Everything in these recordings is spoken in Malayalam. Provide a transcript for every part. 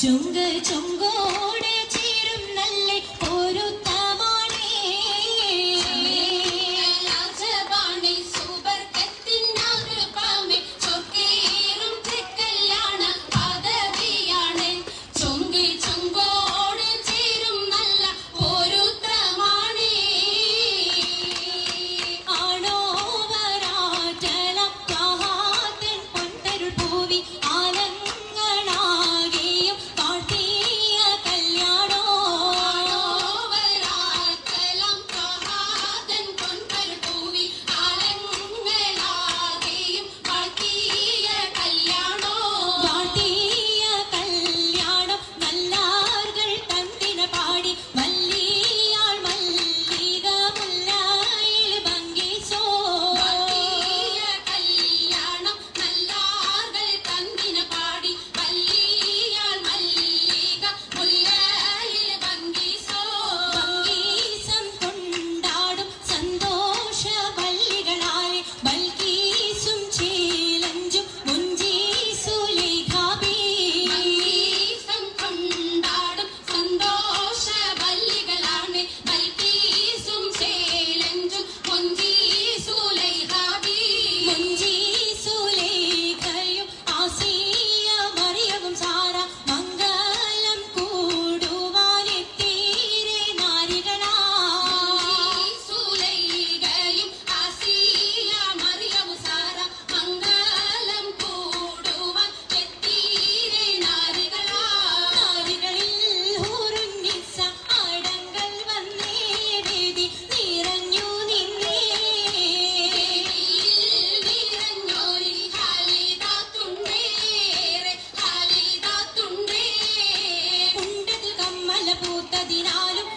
중글 중골 പൂത്തതിനാലും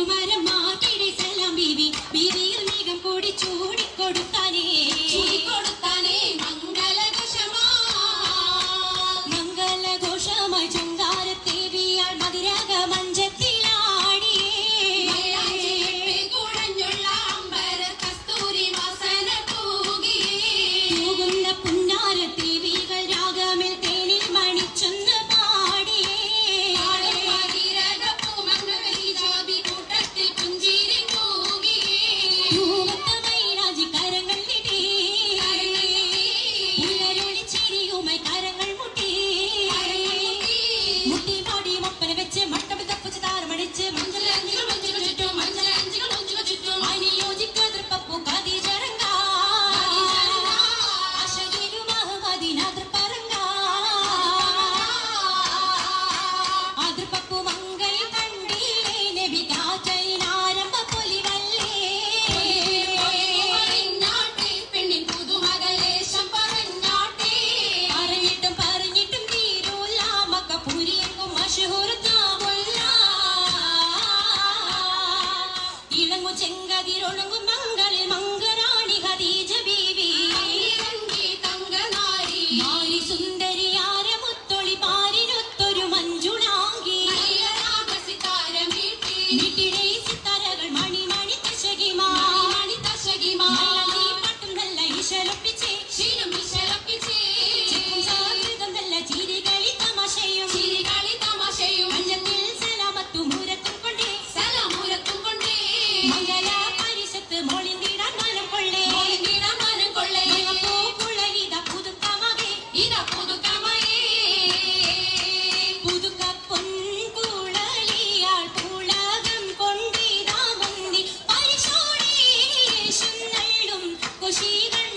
തിരുമരം മാതിരി സലാം ബീവി ബീവിയിൽ നീകം പൊടി ചൂടിക്കൊടുക്കാനേ 언젠가 이러는구만 그 西一